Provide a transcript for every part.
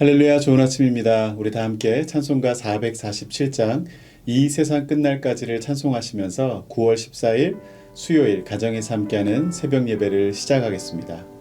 할렐루야 좋은 아침입니다. 우리 다 함께 찬송가 447장 이 세상 끝날까지를 찬송하시면서 9월 14일 수요일 가정에서 함께하는 새벽 예배를 시작하겠습니다.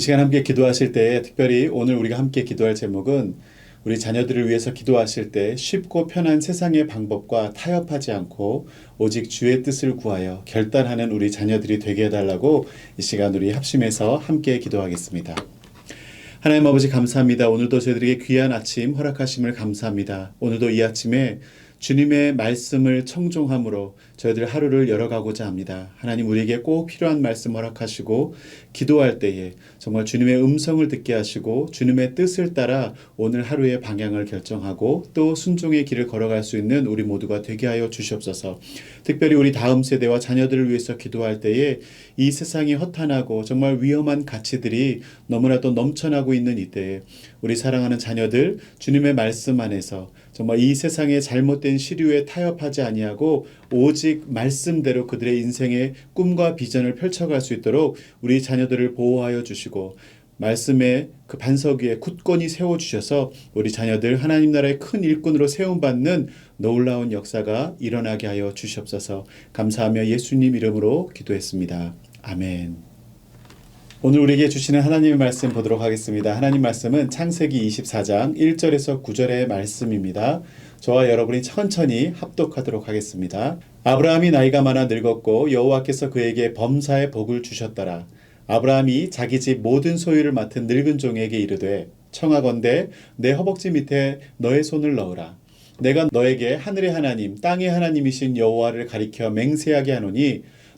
이 시간 함께 기도하실 때 특별히 오늘 우리가 함께 기도할 제목은 우리 자녀들을 위해서 기도하실 때 쉽고 편한 세상의 방법과 타협하지 않고 오직 주의 뜻을 구하여 결단하는 우리 자녀들이 되게 해달라고 이 시간 우리 합심해서 함께 기도하겠습니다. 하나님 아버지 감사합니다. 오늘도 저희들에게 귀한 아침 허락하심을 감사합니다. 오늘도 이 아침에 주님의 말씀을 청종함으로 저희들 하루를 열어가고자 합니다. 하나님 우리에게 꼭 필요한 말씀 허락하시고 기도할 때에 정말 주님의 음성을 듣게 하시고 주님의 뜻을 따라 오늘 하루의 방향을 결정하고 또 순종의 길을 걸어갈 수 있는 우리 모두가 되게 하여 주시옵소서. 특별히 우리 다음 세대와 자녀들을 위해서 기도할 때에 이 세상이 허탄하고 정말 위험한 가치들이 너무나도 넘쳐나고 있는 이때에 우리 사랑하는 자녀들 주님의 말씀 안에서 정말 이 세상의 잘못된 시류에 타협하지 아니하고 오직 말씀대로 그들의 인생의 꿈과 비전을 펼쳐갈 수 있도록 우리 자녀들을 보호하여 주시고 말씀의 그 반석 위에 굳건히 세워 주셔서 우리 자녀들 하나님 나라의 큰 일꾼으로 세움 받는 놀라운 역사가 일어나게 하여 주시옵소서. 감사하며 예수님 이름으로 기도했습니다. 아멘. 오늘 우리에게 주시는 하나님의 말씀 보도록 하겠습니다. 하나님 말씀은 창세기 24장 1절에서 9절의 말씀입니다. 저와 여러분이 천천히 합독하도록 하겠습니다. 아브라함이 나이가 많아 늙었고 여호와께서 그에게 범사의 복을 주셨더라. 아브라함이 자기 집 모든 소유를 맡은 늙은 종에게 이르되 청하건대 내 허벅지 밑에 너의 손을 넣으라. 내가 너에게 하늘의 하나님, 땅의 하나님이신 여호와를 가리켜 맹세하게 하노니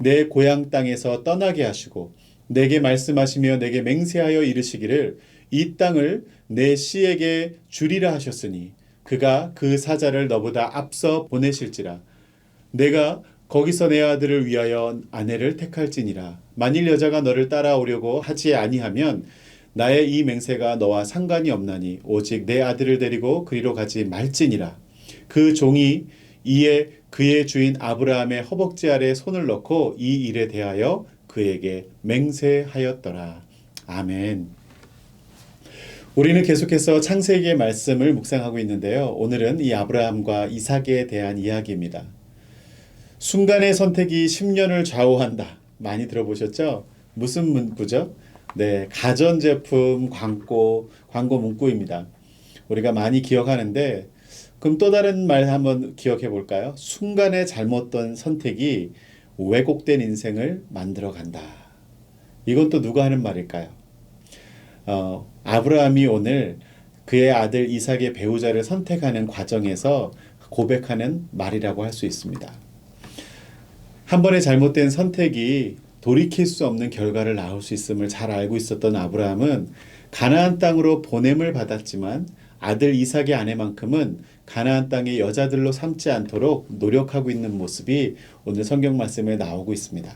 내 고향 땅에서 떠나게 하시고 내게 말씀하시며 내게 맹세하여 이르시기를 이 땅을 내 씨에게 주리라 하셨으니 그가 그 사자를 너보다 앞서 보내실지라. 내가 거기서 내 아들을 위하여 아내를 택할지니라. 만일 여자가 너를 따라오려고 하지 아니하면 나의 이 맹세가 너와 상관이 없나니 오직 내 아들을 데리고 그리로 가지 말지니라. 그 종이 이에 그의 주인 아브라함의 허벅지 아래 손을 넣고 이 일에 대하여 그에게 맹세하였더라 아멘 우리는 계속해서 창세기의 말씀을 묵상하고 있는데요 오늘은 이 아브라함과 이삭에 대한 이야기입니다 순간의 선택이 10년을 좌우한다. 많이 들어보셨죠? 무슨 문구죠? 네, 가전제품 광고, 광고 문구입니다. 우리가 많이 기억하는데, 그럼 또 다른 말 한번 기억해 볼까요? 순간의 잘못된 선택이 왜곡된 인생을 만들어 간다. 이건 또 누가 하는 말일까요? 어, 아브라함이 오늘 그의 아들 이삭의 배우자를 선택하는 과정에서 고백하는 말이라고 할 수 있습니다. 한 번의 잘못된 선택이 돌이킬 수 없는 결과를 낳을 수 있음을 잘 알고 있었던 아브라함은 가나안 땅으로 보냄을 받았지만 아들 이삭의 아내만큼은 가나안 땅의 여자들로 삼지 않도록 노력하고 있는 모습이 오늘 성경 말씀에 나오고 있습니다.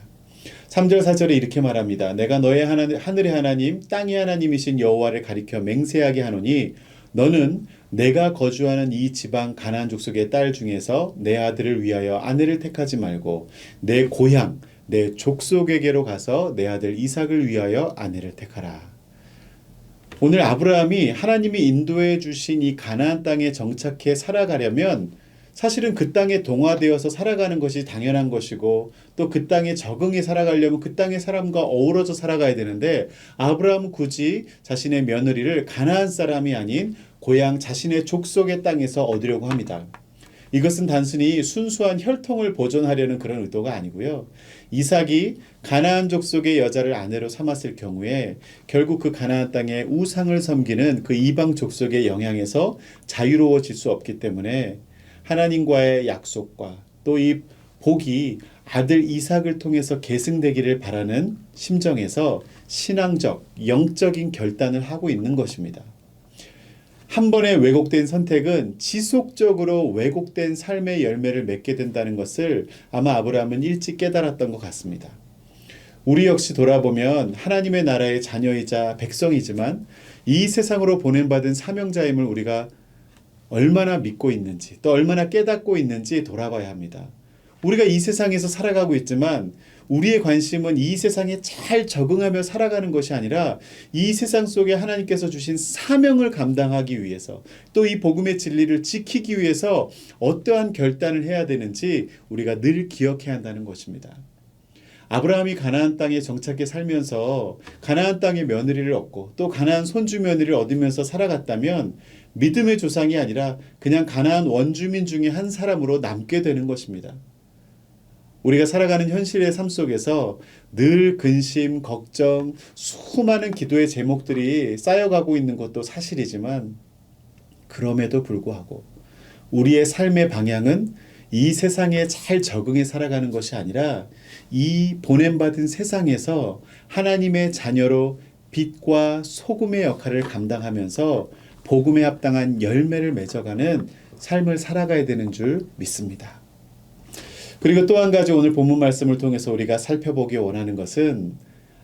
3절 4절에 이렇게 말합니다. 내가 너의 하나, 하늘의 하나님 땅의 하나님이신 여호와를 가리켜 맹세하게 하노니 너는 내가 거주하는 이 지방 가나안 족속의 딸 중에서 내 아들을 위하여 아내를 택하지 말고 내 고향 내 족속에게로 가서 내 아들 이삭을 위하여 아내를 택하라. 오늘 아브라함이 하나님이 인도해 주신 이 가나안 땅에 정착해 살아가려면 사실은 그 땅에 동화되어서 살아가는 것이 당연한 것이고 또 그 땅에 적응해 살아가려면 그 땅의 사람과 어우러져 살아가야 되는데 아브라함은 굳이 자신의 며느리를 가나안 사람이 아닌 고향 자신의 족속의 땅에서 얻으려고 합니다. 이것은 단순히 순수한 혈통을 보존하려는 그런 의도가 아니고요. 이삭이 가나안 족속의 여자를 아내로 삼았을 경우에 결국 그 가나안 땅에 우상을 섬기는 그 이방 족속의 영향에서 자유로워질 수 없기 때문에 하나님과의 약속과 또 이 복이 아들 이삭을 통해서 계승되기를 바라는 심정에서 신앙적, 영적인 결단을 하고 있는 것입니다. 한 번의 왜곡된 선택은 지속적으로 왜곡된 삶의 열매를 맺게 된다는 것을 아마 아브라함은 일찍 깨달았던 것 같습니다. 우리 역시 돌아보면 하나님의 나라의 자녀이자 백성이지만 이 세상으로 보낸받은 사명자임을 우리가 얼마나 믿고 있는지 또 얼마나 깨닫고 있는지 돌아봐야 합니다. 우리가 이 세상에서 살아가고 있지만 우리의 관심은 이 세상에 잘 적응하며 살아가는 것이 아니라 이 세상 속에 하나님께서 주신 사명을 감당하기 위해서 또 이 복음의 진리를 지키기 위해서 어떠한 결단을 해야 되는지 우리가 늘 기억해야 한다는 것입니다. 아브라함이 가나안 땅에 정착해 살면서 가나안 땅의 며느리를 얻고 또 가나안 손주 며느리를 얻으면서 살아갔다면 믿음의 조상이 아니라 그냥 가나안 원주민 중에 한 사람으로 남게 되는 것입니다. 우리가 살아가는 현실의 삶 속에서 늘 근심, 걱정, 수많은 기도의 제목들이 쌓여가고 있는 것도 사실이지만 그럼에도 불구하고 우리의 삶의 방향은 이 세상에 잘 적응해 살아가는 것이 아니라 이 보냄받은 세상에서 하나님의 자녀로 빛과 소금의 역할을 감당하면서 복음에 합당한 열매를 맺어가는 삶을 살아가야 되는 줄 믿습니다. 그리고 또 한 가지 오늘 본문 말씀을 통해서 우리가 살펴보기 원하는 것은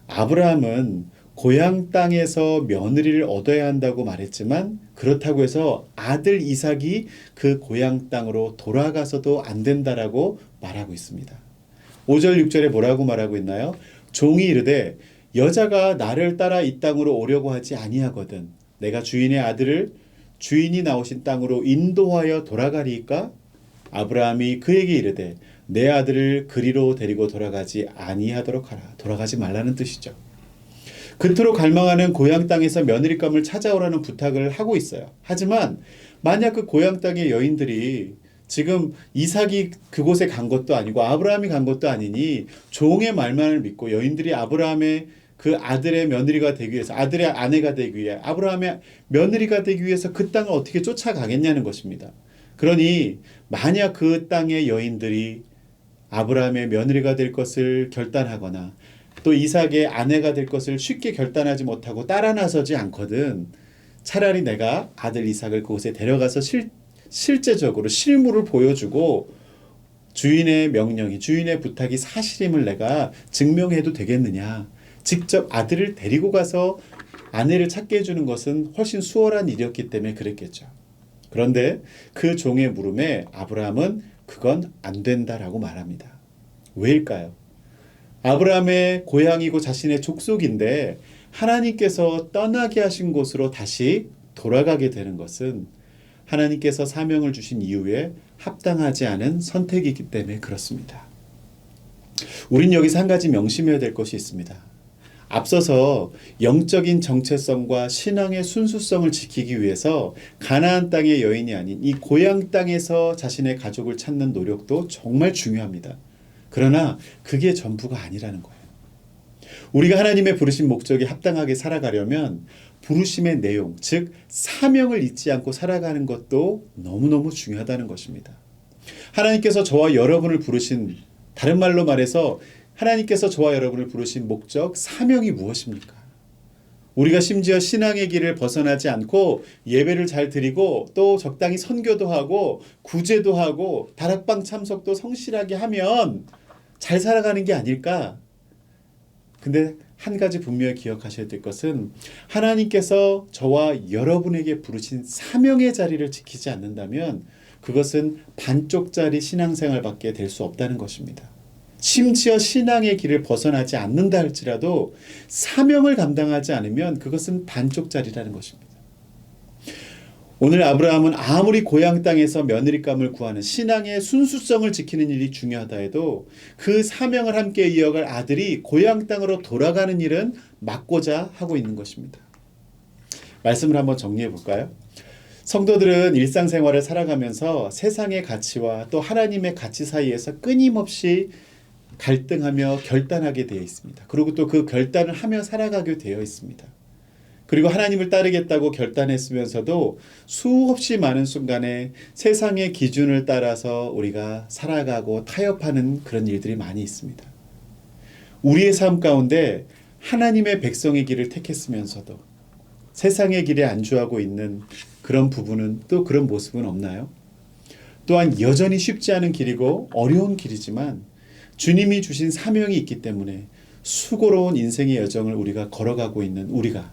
아브라함은 고향 땅에서 며느리를 얻어야 한다고 말했지만 그렇다고 해서 아들 이삭이 그 고향 땅으로 돌아가서도 안 된다라고 말하고 있습니다. 5절 6절에 뭐라고 말하고 있나요? 종이 이르되 여자가 나를 따라 이 땅으로 오려고 하지 아니하거든 내가 주인의 아들을 주인이 나오신 땅으로 인도하여 돌아가리이까 아브라함이 그에게 이르되 내 아들을 그리로 데리고 돌아가지 아니하도록 하라 돌아가지 말라는 뜻이죠. 그토록 갈망하는 고향 땅에서 며느리감을 찾아오라는 부탁을 하고 있어요. 하지만 만약 그 고향 땅의 여인들이 지금 이삭이 그곳에 간 것도 아니고 아브라함이 간 것도 아니니 종의 말만을 믿고 여인들이 아브라함의 그 아들의 며느리가 되기 위해서 아들의 아내가 되기 위해 아브라함의 며느리가 되기 위해서 그 땅을 어떻게 쫓아가겠냐는 것입니다. 그러니 만약 그 땅의 여인들이 아브라함의 며느리가 될 것을 결단하거나 또 이삭의 아내가 될 것을 쉽게 결단하지 못하고 따라 나서지 않거든. 차라리 내가 아들 이삭을 그곳에 데려가서 실, 실제적으로 실물을 보여주고 주인의 명령이 주인의 부탁이 사실임을 내가 증명해도 되겠느냐. 직접 아들을 데리고 가서 아내를 찾게 해주는 것은 훨씬 수월한 일이었기 때문에 그랬겠죠. 그런데 그 종의 물음에 아브라함은 그건 안 된다라고 말합니다. 왜일까요? 아브라함의 고향이고 자신의 족속인데 하나님께서 떠나게 하신 곳으로 다시 돌아가게 되는 것은 하나님께서 사명을 주신 이후에 합당하지 않은 선택이기 때문에 그렇습니다. 우린 여기서 한 가지 명심해야 될 것이 있습니다. 앞서서 영적인 정체성과 신앙의 순수성을 지키기 위해서 가나안 땅의 여인이 아닌 이 고향 땅에서 자신의 가족을 찾는 노력도 정말 중요합니다. 그러나 그게 전부가 아니라는 거예요. 우리가 하나님의 부르신 목적에 합당하게 살아가려면 부르심의 내용, 즉 사명을 잊지 않고 살아가는 것도 너무너무 중요하다는 것입니다. 하나님께서 저와 여러분을 부르신 다른 말로 말해서 하나님께서 저와 여러분을 부르신 목적, 사명이 무엇입니까? 우리가 심지어 신앙의 길을 벗어나지 않고 예배를 잘 드리고 또 적당히 선교도 하고 구제도 하고 다락방 참석도 성실하게 하면 잘 살아가는 게 아닐까? 근데 한 가지 분명히 기억하셔야 될 것은 하나님께서 저와 여러분에게 부르신 사명의 자리를 지키지 않는다면 그것은 반쪽짜리 신앙생활밖에 될 수 없다는 것입니다. 심지어 신앙의 길을 벗어나지 않는다 할지라도 사명을 감당하지 않으면 그것은 반쪽짜리라는 것입니다. 오늘 아브라함은 아무리 고향 땅에서 며느리감을 구하는 신앙의 순수성을 지키는 일이 중요하다 해도 그 사명을 함께 이어갈 아들이 고향 땅으로 돌아가는 일은 막고자 하고 있는 것입니다. 말씀을 한번 정리해 볼까요? 성도들은 일상생활을 살아가면서 세상의 가치와 또 하나님의 가치 사이에서 끊임없이 갈등하며 결단하게 되어 있습니다. 그리고 또 그 결단을 하며 살아가게 되어 있습니다. 그리고 하나님을 따르겠다고 결단했으면서도 수없이 많은 순간에 세상의 기준을 따라서 우리가 살아가고 타협하는 그런 일들이 많이 있습니다. 우리의 삶 가운데 하나님의 백성의 길을 택했으면서도 세상의 길에 안주하고 있는 그런 부분은 또 그런 모습은 없나요? 또한 여전히 쉽지 않은 길이고 어려운 길이지만 주님이 주신 사명이 있기 때문에 수고로운 인생의 여정을 우리가 걸어가고 있는 우리가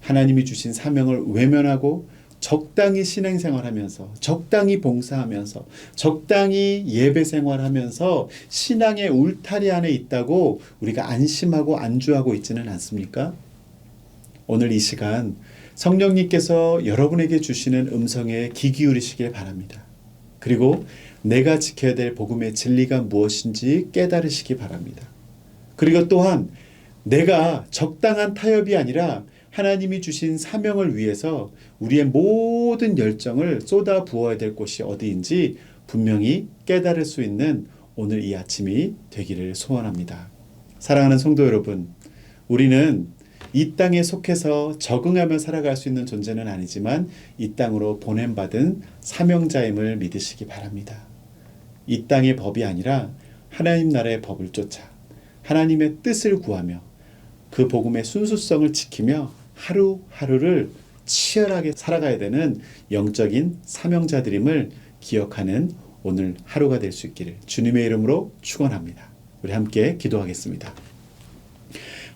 하나님이 주신 사명을 외면하고 적당히 신앙생활하면서 적당히 봉사하면서 적당히 예배 생활하면서 신앙의 울타리 안에 있다고 우리가 안심하고 안주하고 있지는 않습니까? 오늘 이 시간 성령님께서 여러분에게 주시는 음성에 귀 기울이시길 바랍니다. 그리고 내가 지켜야 될 복음의 진리가 무엇인지 깨달으시기 바랍니다. 그리고 또한 내가 적당한 타협이 아니라 하나님이 주신 사명을 위해서 우리의 모든 열정을 쏟아 부어야 될 곳이 어디인지 분명히 깨달을 수 있는 오늘 이 아침이 되기를 소원합니다. 사랑하는 성도 여러분, 우리는 이 땅에 속해서 적응하며 살아갈 수 있는 존재는 아니지만 이 땅으로 보냄받은 사명자임을 믿으시기 바랍니다. 이 땅의 법이 아니라 하나님 나라의 법을 쫓아 하나님의 뜻을 구하며 그 복음의 순수성을 지키며 하루하루를 치열하게 살아가야 되는 영적인 사명자들임을 기억하는 오늘 하루가 될 수 있기를 주님의 이름으로 축원합니다. 우리 함께 기도하겠습니다.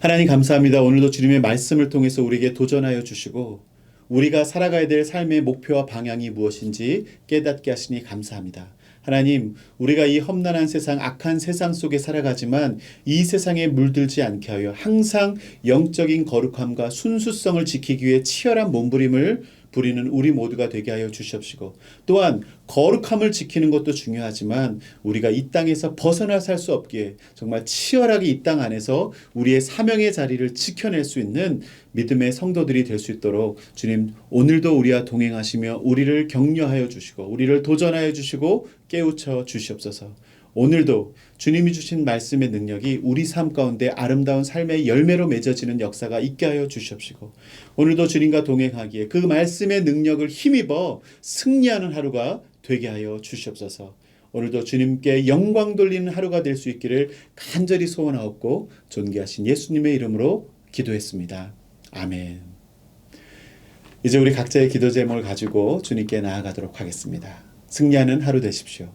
하나님 감사합니다. 오늘도 주님의 말씀을 통해서 우리에게 도전하여 주시고 우리가 살아가야 될 삶의 목표와 방향이 무엇인지 깨닫게 하시니 감사합니다. 하나님, 우리가 이 험난한 세상, 악한 세상 속에 살아가지만 이 세상에 물들지 않게 하여 항상 영적인 거룩함과 순수성을 지키기 위해 치열한 몸부림을 부리는 우리 모두가 되게 하여 주시옵시고 또한 거룩함을 지키는 것도 중요하지만 우리가 이 땅에서 벗어나 살 수 없기에 정말 치열하게 이 땅 안에서 우리의 사명의 자리를 지켜낼 수 있는 믿음의 성도들이 될 수 있도록 주님 오늘도 우리와 동행하시며 우리를 격려하여 주시고 우리를 도전하여 주시고 깨우쳐 주시옵소서. 오늘도 주님이 주신 말씀의 능력이 우리 삶 가운데 아름다운 삶의 열매로 맺어지는 역사가 있게 하여 주시옵시고 오늘도 주님과 동행하기에 그 말씀의 능력을 힘입어 승리하는 하루가 되게 하여 주시옵소서. 오늘도 주님께 영광 돌리는 하루가 될 수 있기를 간절히 소원하옵고 존귀하신 예수님의 이름으로 기도했습니다. 아멘. 이제 우리 각자의 기도 제목을 가지고 주님께 나아가도록 하겠습니다. 승리하는 하루 되십시오.